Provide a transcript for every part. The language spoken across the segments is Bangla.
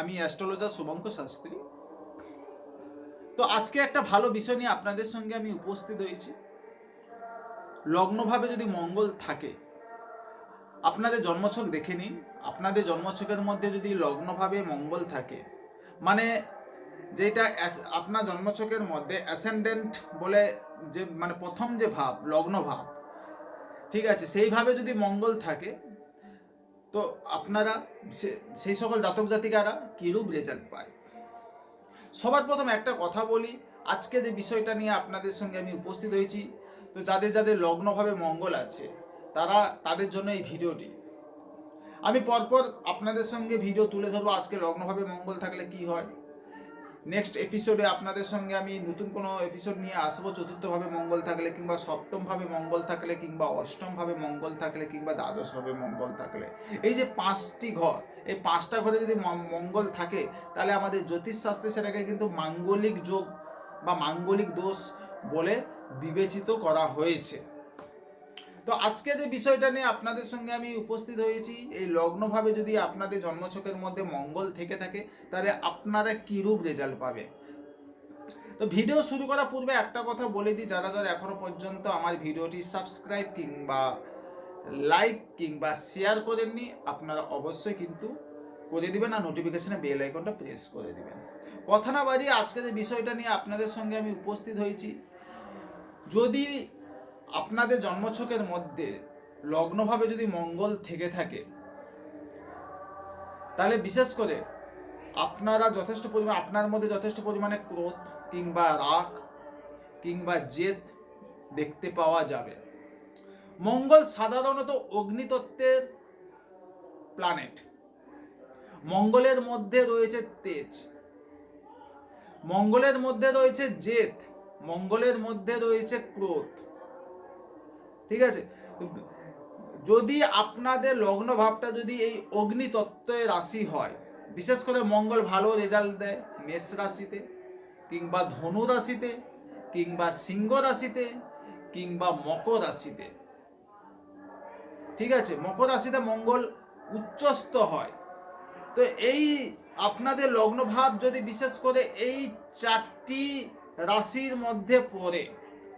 আমি অ্যাস্ট্রোলজার শুভঙ্কর শাস্ত্রী। তো আজকে একটা ভালো বিষয় নিয়ে আপনাদের সঙ্গে আমি উপস্থিত হয়েছি। লগ্নভাবে যদি মঙ্গল থাকে, আপনাদের জন্মছক দেখে নিন। আপনাদের জন্মছকের মধ্যে যদি লগ্নভাবে মঙ্গল থাকে মানে যেটা আপনার জন্মছকের মধ্যে অ্যাসেন্ডেন্ট বলে যে মানে প্রথম যে ভাব লগ্ন ভাব ঠিক আছে? সেইভাবে যদি মঙ্গল থাকে তো আপনারা সেই সকল জাতক জাতিকারা কীরূপ রেজাল্ট পায়? সবার প্রথম একটা কথা বলি, আজকে যে বিষয়টা নিয়ে আপনাদের সঙ্গে আমি উপস্থিত হয়েছি, তো যাদের যাদের লগ্নভাবে মঙ্গল আছে, তারা, তাদের জন্য এই ভিডিওটি। আমি পরপর আপনাদের সঙ্গে ভিডিও তুলে ধরবো আজকে লগ্নভাবে মঙ্গল থাকলে কি হয়। নেক্সট এপিসোডে আপনাদের সঙ্গে আমি নতুন কোনো এপিসোড নিয়ে আসব। চতুর্থভাবে মঙ্গল থাকলে কিংবা সপ্তমভাবে মঙ্গল থাকলে কিংবা অষ্টমভাবে মঙ্গল থাকলে কিংবা দ্বাদশভাবে মঙ্গল থাকলে। এই যে পাঁচটি ঘর, এই পাঁচটা ঘরে যদি মঙ্গল থাকে, তাহলে আমাদের জ্যোতিষশাস্ত্রে সেটাকে কিন্তু মাঙ্গলিক যোগ বা মাঙ্গলিক দোষ বলে বিবেচিত করা হয়েছে। তো আজকে যে বিষয়টা নিয়ে আপনাদের সঙ্গে আমি উপস্থিত হয়েছি, এই লগ্নভাবে যদি আপনাদের জন্মছকের মধ্যে মঙ্গল থেকে থাকে, তাহলে আপনারা কিরূপ রেজাল্ট পাবে? তো ভিডিও শুরু করার পূর্বে একটা কথা বলে দিই, যারা যারা এখনও পর্যন্ত আমার ভিডিওটি সাবস্ক্রাইব কিংবা লাইক কিংবা শেয়ার করেননি, আপনারা অবশ্যই কিন্তু করে দিবেন আর নোটিফিকেশনে বেল আইকনটা প্রেস করে দিবেন। কথা না বাড়িয়ে আজকে যে বিষয়টা নিয়ে আপনাদের সঙ্গে আমি উপস্থিত হয়েছি, যদি আপনাদের জন্মছকের মধ্যে লগ্নভাবে যদি মঙ্গল থেকে থাকে, তাহলে বিশেষ করে আপনারা যথেষ্ট পরিমাণ, আপনার মধ্যে যথেষ্ট পরিমাণে ক্রোধ কিংবা রাগ কিংবা জেদ দেখতে পাওয়া যাবে। মঙ্গল সাধারণত অগ্নিতত্ত্বের প্ল্যানেট মঙ্গলের মধ্যে রয়েছে তেজ। মঙ্গলের মধ্যে রয়েছে জেদ। মঙ্গলের মধ্যে রয়েছে ক্রোধ। ঠিক আছে? যদি আপনাদের লগ্ন ভাবটা যদি এই অগ্নিতত্ত্বের রাশি হয়, বিশেষ করে মঙ্গল ভালো রেজাল্ট দেয় মেষ রাশিতে, কিংবা ধনু রাশিতে, কিংবা সিংহ রাশিতে, কিংবা মকর রাশিতে, ঠিক আছে? মকর রাশিতে মঙ্গল উচ্চস্থ হয়। তো এই আপনাদের লগ্নভাব যদি বিশেষ করে এই চারটি রাশির মধ্যে পড়ে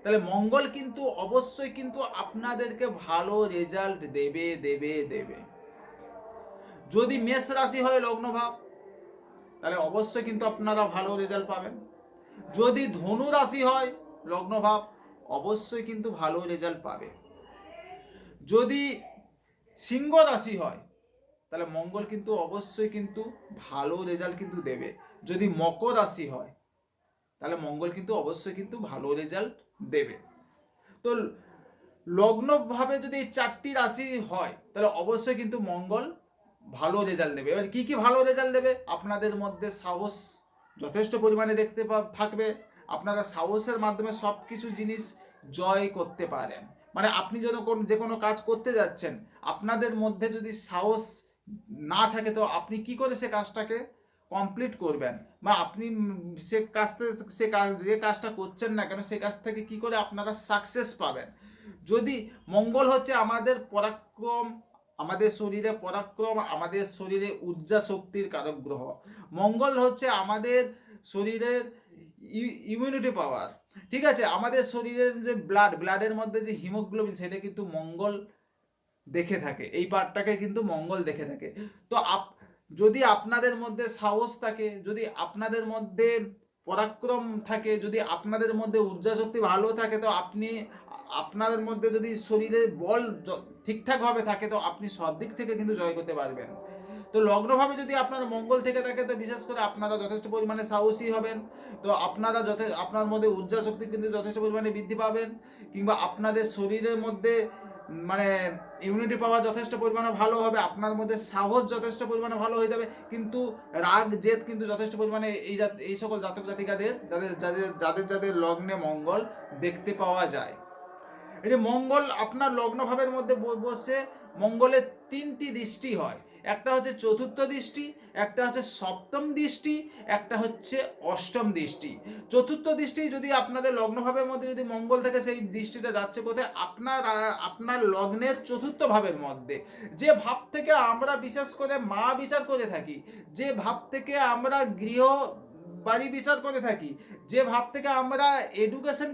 তাহলে মঙ্গল কিন্তু অবশ্যই কিন্তু আপনাদেরকে ভালো রেজাল্ট দেবে দেবে দেবে। যদি মেষ রাশি হয় লগ্নভাব তাহলে অবশ্যই কিন্তু আপনারা ভালো রেজাল্ট পাবেন। যদি ধনু রাশি হয় লগ্নভাব অবশ্যই কিন্তু ভালো রেজাল্ট পাবে। যদি সিংহ রাশি হয়, তাহলে মঙ্গল কিন্তু অবশ্যই কিন্তু ভালো রেজাল্ট কিন্তু দেবে। যদি মকর রাশি হয়, তাহলে মঙ্গল কিন্তু অবশ্যই কিন্তু ভালো রেজাল্ট দেবে। তো লগ্নভাবে যদি চারটি রাশি হয়, তাহলে অবশ্যই কিন্তু মঙ্গল ভালো রেজাল্ট দেবে। এবার কি কি ভালো রেজাল্ট দেবে? আপনাদের মধ্যে সাহস যথেষ্ট পরিমাণে দেখতে থাকবে। আপনারা সাহসের মাধ্যমে সব কিছু জিনিস জয় করতে পারেন। মানে আপনি যেন কোন, যে কোনো কাজ করতে যাচ্ছেন, আপনাদের মধ্যে যদি সাহস না থাকে, তো আপনি কি করে সে কাজটাকে কমপ্লিট করবেন। বা আপনি সে কাজ সে কাজ, যে কাজটা করছেন না কেন, সে কাজ থেকে কি করে আপনারা সাকসেস পাবেন? যদি মঙ্গল হচ্ছে আমাদের পরাক্রম, আমাদের শরীরে পরাক্রম, আমাদের শরীরে ঊর্জা শক্তির কারক গ্রহ। মঙ্গল হচ্ছে আমাদের শরীরের ইমিউনিটি পাওয়ার ঠিক আছে? আমাদের শরীরের যে ব্লাড ব্লাডের মধ্যে যে হিমোগ্লোবিন সেটা কিন্তু মঙ্গল দেখে থাকে। এই পার্টটাকে কিন্তু মঙ্গল দেখে থাকে। তো আপ যদি আপনাদের মধ্যে সাহস থাকে, যদি আপনাদের মধ্যে পরাক্রম থাকে, যদি আপনাদের মধ্যে ঊর্জা শক্তি ভালো থাকে, তো আপনি, আপনাদের মধ্যে যদি শরীরে বল ঠিকঠাকভাবে থাকে, তো আপনি সব দিক থেকে কিন্তু জয় করতে পারবেন। তো লগ্নভাবে যদি আপনার মঙ্গল থেকে থাকে, তো বিশেষ করে আপনারা যথেষ্ট পরিমাণে সাহসী হবেন। তো আপনারা যথে, আপনার মধ্যে ঊর্জা শক্তি কিন্তু যথেষ্ট পরিমাণে বৃদ্ধি পাবেন, কিংবা আপনাদের শরীরের মধ্যে মানে ইউনিটি পাওয়া যথেষ্ট পরিমাণে ভালো হবে, আপনার মধ্যে সাহস যথেষ্ট পরিমাণে ভালো হয়ে যাবে, কিন্তু রাগ, জেদ কিন্তু যথেষ্ট পরিমাণে এই এই সকল জাতক জাতিকাদের, যাদের যাদের যাদের যাদের লগ্নে মঙ্গল দেখতে পাওয়া যায়। এটি মঙ্গল আপনার লগ্নভাবের মধ্যে বসে মঙ্গলের তিনটি দৃষ্টি হয়। একটা হচ্ছে চতুর্থ দৃষ্টি, একটা হচ্ছে সপ্তম দৃষ্টি, একটা হচ্ছে অষ্টম দৃষ্টি। চতুর্থ দৃষ্টি যদি আপনাদের লগ্নভাবের মধ্যে যদি মঙ্গল থাকে, সেই দৃষ্টিটা যাচ্ছে কোথায়? আপনার আপনার লগ্নের চতুর্থ ভাবের মধ্যে। যে ভাব থেকে আমরা বিশেষ করে মা বিচার করে থাকি, যে ভাব থেকে আমরা গৃহ বাড়ি বিচার করে থাকি, যে ভাব থেকে আমরা এডুকেশন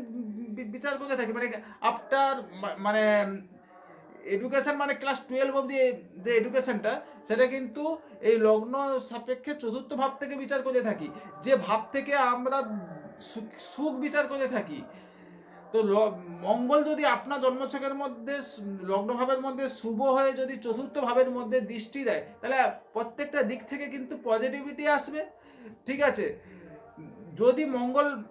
বিচার করে থাকি মানে আফটার মানে এডুকেশন মানে ক্লাস টুয়েলভ অব্দি যে এডুকেশনটা সেটা কিন্তু এই লগ্ন সাপেক্ষে চতুর্থ ভাব থেকে বিচার করে থাকি। যে ভাব থেকে আমরা সুখ- বিচার করে থাকি। তো মঙ্গল যদি আপনার জন্মছকের মধ্যে লগ্নভাবের মধ্যে শুভ হয়ে যদি চতুর্থ ভাবের মধ্যে দৃষ্টি দেয়, তাহলে প্রত্যেকটা দিক থেকে কিন্তু পজিটিভিটি আসবে। ঠিক আছে? যদি মঙ্গল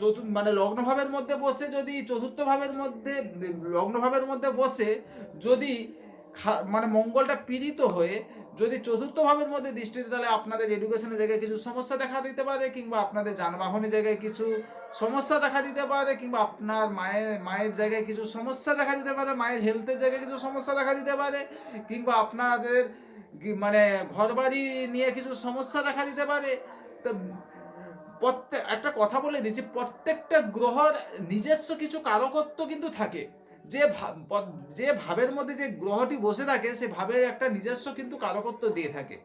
চতু মানে লগ্নভাবের মধ্যে বসে যদি চতুর্থ ভাবের মধ্যে লগ্নভাবের মধ্যে বসে যদি মানে মঙ্গলটা পীড়িত হয়ে যদি চতুর্থ ভাবের মধ্যে দৃষ্টি দেয়, তাহলে আপনাদের এডুকেশনের জায়গায় কিছু সমস্যা দেখা দিতে পারে কিংবা আপনাদের যানবাহনের জায়গায় কিছু সমস্যা দেখা দিতে পারে কিংবা আপনার মায়ের মায়ের জায়গায় কিছু সমস্যা দেখা দিতে পারে মায়ের হেলথের জায়গায় কিছু সমস্যা দেখা দিতে পারে কিংবা আপনাদের মানে ঘরবাড়ি নিয়ে কিছু সমস্যা দেখা দিতে পারে তো প্রত্যেক একটা কথা বলে দিচ্ছি প্রত্যেকটা গ্রহর নিজস্ব কিছু কারকত্ব কিন্তু থাকে। যে যে ভাবের মধ্যে যে গ্রহটি বসে থাকে, সে ভাবের একটা নিজস্ব কিন্তু কারকত্ব দিয়ে থাকে।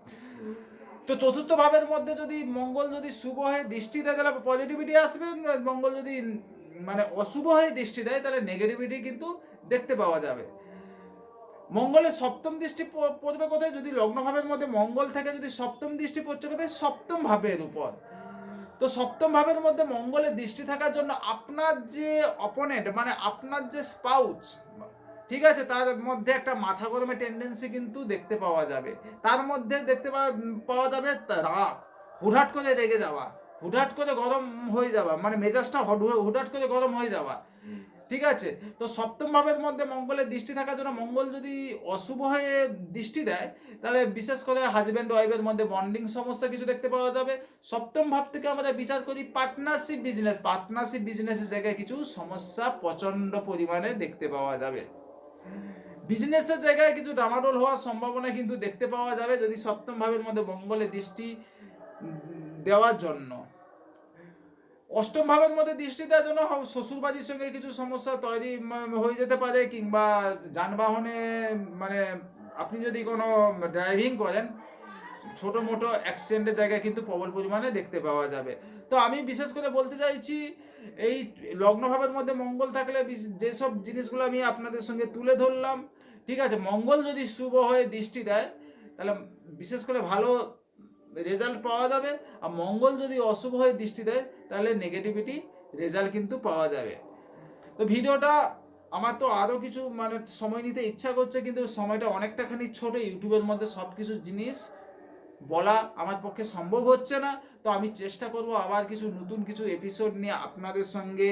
তো চতুর্থ ভাবের মধ্যে যদি মঙ্গল যদি শুভ হয়ে দৃষ্টি দেয়, তাহলে পজিটিভিটি আসবে, মঙ্গল যদি মানে অশুভ হয়ে দৃষ্টি দেয়, তাহলে নেগেটিভিটি কিন্তু দেখতে পাওয়া যাবে। মঙ্গলের সপ্তম দৃষ্টি পড়বে কোথায়? যদি লগ্ন ভাবের মধ্যে মঙ্গল থেকে, যদি সপ্তম দৃষ্টি পড়ছে কোথায়? সপ্তম ভাবের উপর। তো সপ্তম ভাবের মধ্যে মঙ্গলের দৃষ্টি থাকার জন্য আপনার যে অপোনেন্ট মানে আপনার যে স্পাউচ ঠিক আছে, তার মধ্যে একটা মাথা গরমে টেন্ডেন্সি কিন্তু দেখতে পাওয়া যাবে। তার মধ্যে দেখতে পাওয়া- যাবে রাগ, হুটহাট করে রেগে যাওয়া, হুটহাট করে গরম হয়ে যাওয়া মানে মেজাজটা হট- হুটহাট করে গরম হয়ে যাওয়া। ঠিক আছে? তো সপ্তম ভাবের মধ্যে মঙ্গলের দৃষ্টি থাকার জন্য মঙ্গল যদি অশুভ হয়ে দৃষ্টি দেয়, তাহলে বিশেষ করে হাজব্যান্ড ওয়াইফের মধ্যে বন্ডিং সমস্যা কিছু দেখতে পাওয়া যাবে। সপ্তম ভাব থেকে আমরা বিচার করি পার্টনারশিপ বিজনেস পার্টনারশিপ বিজনেসের জায়গায় কিছু সমস্যা প্রচণ্ড পরিমাণে দেখতে পাওয়া যাবে। বিজনেসের জায়গায় কিছু ডামাডোল হওয়ার সম্ভাবনা কিন্তু দেখতে পাওয়া যাবে যদি সপ্তম ভাবের মধ্যে মঙ্গলের দৃষ্টি দেওয়ার জন্য। অষ্টম ভাবের মধ্যে দৃষ্টি দেওয়ার জন্য শ্বশুরবাড়ির সঙ্গে কিছু সমস্যা তৈরি হয়ে যেতে পারে, কিংবা যানবাহনে মানে আপনি যদি কোনো ড্রাইভিং করেন, ছোট মোটো অ্যাক্সিডেন্টের জায়গায় কিন্তু প্রবল পরিমাণে দেখতে পাওয়া যাবে। তো আমি বিশেষ করে বলতে চাইছি, এই লগ্নভাবের মধ্যে মঙ্গল থাকলে যেসব জিনিসগুলো আমি আপনাদের সঙ্গে তুলে ধরলাম, ঠিক আছে, মঙ্গল যদি শুভ হয়ে দৃষ্টি দেয়, তাহলে বিশেষ করে ভালো রেজাল্ট পাওয়া যাবে, আর মঙ্গল যদি অশুভ হয়ে দৃষ্টি দেয় তাহলে নেগেটিভিটি রেজাল্ট কিন্তু পাওয়া যাবে। তো ভিডিওটা আমার তো আরও কিছু মানে সময় নিতে ইচ্ছা করছে, কিন্তু সময়টা অনেকটাখানি ছোট, ইউটিউবের মধ্যে সব কিছু জিনিস বলা আমার পক্ষে সম্ভব হচ্ছে না। তো আমি চেষ্টা করব আবার কিছু নতুন কিছু এপিসোড নিয়ে আপনাদের সঙ্গে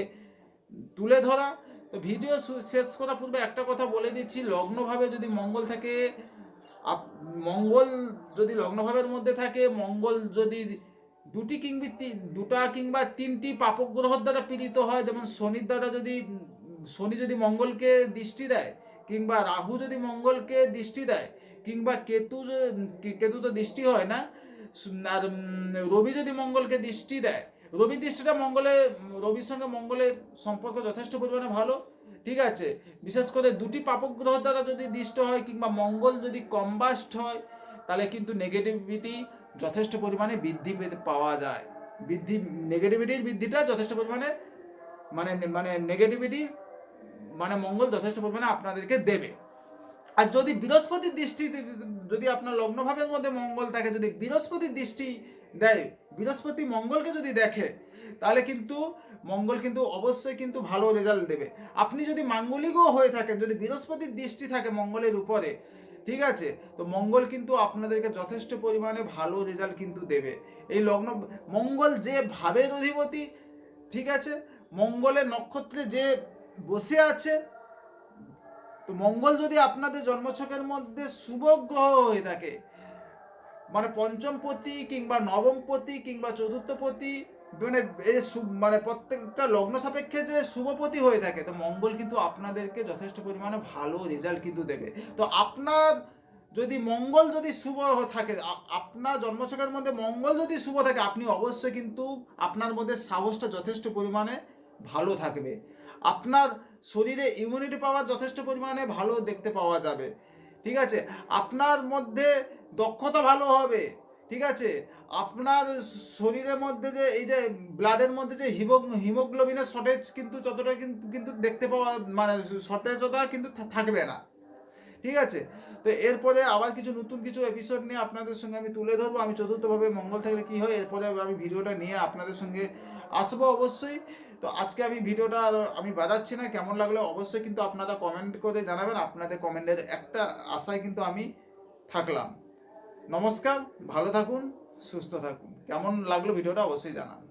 তুলে ধরা। তো ভিডিও শেষ করার পূর্বে একটা কথা বলে দিচ্ছি, লগ্নভাবে যদি মঙ্গল থাকে মঙ্গল যদি লগ্নভাবের মধ্যে থাকে, মঙ্গল যদি দুটি কিংবা দুটা কিংবা তিনটি পাপক গ্রহর দ্বারা পীড়িত হয়। যেমন শনির দ্বারা যদি, শনি যদি মঙ্গলকে দৃষ্টি দেয়, কিংবা রাহু যদি মঙ্গলকে দৃষ্টি দেয়, কিংবা কেতু কেতু তো দৃষ্টি হয় না আর রবি যদি মঙ্গলকে দৃষ্টি দেয় রবি দৃষ্টিটা মঙ্গলে, রবির সঙ্গে মঙ্গলের সম্পর্ক যথেষ্ট পরিমাণে ভালো, ঠিক আছে? বিশেষ করে দুটি পাপক গ্রহ দ্বারা যদি দৃষ্ট হয়, কিংবা মঙ্গল যদি কম্বাস্ট হয়, তাহলে কিন্তু নেগেটিভিটি যথেষ্ট পরিমাণে বৃদ্ধি পাওয়া যায়। বৃদ্ধি নেগেটিভিটির বৃদ্ধিটা যথেষ্ট পরিমাণে মানে মানে নেগেটিভিটি মানে মঙ্গল যথেষ্ট পরিমাণে আপনাদেরকে দেবে। আর যদি বৃহস্পতির দৃষ্টি, যদি আপনার লগ্নভাবের মধ্যে মঙ্গল থাকে, যদি বৃহস্পতির দৃষ্টি দেয়, বৃহস্পতি মঙ্গলকে যদি দেখে, তাহলে কিন্তু মঙ্গল কিন্তু অবশ্যই কিন্তু ভালো রেজাল্ট দেবে। আপনি যদি মাঙ্গলিকও হয়ে থাকেন, যদি বৃহস্পতির দৃষ্টি থাকে মঙ্গলের উপরে ঠিক আছে? তো মঙ্গল কিন্তু আপনাদেরকে যথেষ্ট পরিমাণে ভালো রেজাল্ট কিন্তু দেবে। এই লগ্ন, মঙ্গল যে ভাবের অধিপতি, ঠিক আছে? মঙ্গলের নক্ষত্রে যে বসে আছে, তো মঙ্গল যদি আপনাদের জন্মছকের মধ্যে শুভ গ্রহ হয়ে থাকে মানে পঞ্চম পতি কিংবা নবম পতি কিংবা চতুর্থ পতি মানে এই মানে প্রত্যেকটা লগ্ন সাপেক্ষে যে শুভপতি হয়ে থাকে, তো মঙ্গল কিন্তু আপনাদেরকে যথেষ্ট পরিমাণে ভালো রেজাল্ট কিন্তু দেবে। তো আপনার যদি মঙ্গল যদি শুভ থাকে আপনার জন্মছকের মধ্যে মঙ্গল যদি শুভ থাকে, আপনি অবশ্যই কিন্তু আপনার মধ্যে সাহসটা যথেষ্ট পরিমাণে ভালো থাকবে। আপনার শরীরে ইমিউনিটি পাওয়ার যথেষ্ট পরিমাণে ভালো দেখতে পাওয়া যাবে। ঠিক আছে? আপনার মধ্যে দক্ষতা ভালো হবে। ঠিক আছে? আপনার শরীরের মধ্যে যে এই যে ব্লাডের মধ্যে যে হিমো হিমোগ্লোবিনের শর্টেজ কিন্তু ততটা কিন্তু দেখতে পাওয়া মানে শর্টেজটা কিন্তু থাকবে না। ঠিক আছে? তো এরপরে আবার কিছু নতুন কিছু এপিসোড নিয়ে আপনাদের সঙ্গে আমি তুলে ধরবো। আমি চতুর্থভাবে মঙ্গল থাকলে কী হয়, এরপরে আমি ভিডিওটা নিয়ে আপনাদের সঙ্গে আসব অবশ্যই। তো আজকে আমি ভিডিওটা, আমি বাজাচ্ছি না, কেমন লাগল অবশ্যই কিন্তু আপনারা কমেন্ট করে জানাবেন। আপনাদের কমেন্টের একটা আশায় কিন্তু আমি থাকলাম। নমস্কার ভালো থাকুন সুস্থ থাকুন। কেমন লাগল ভিডিওটা অবশ্যই জানান।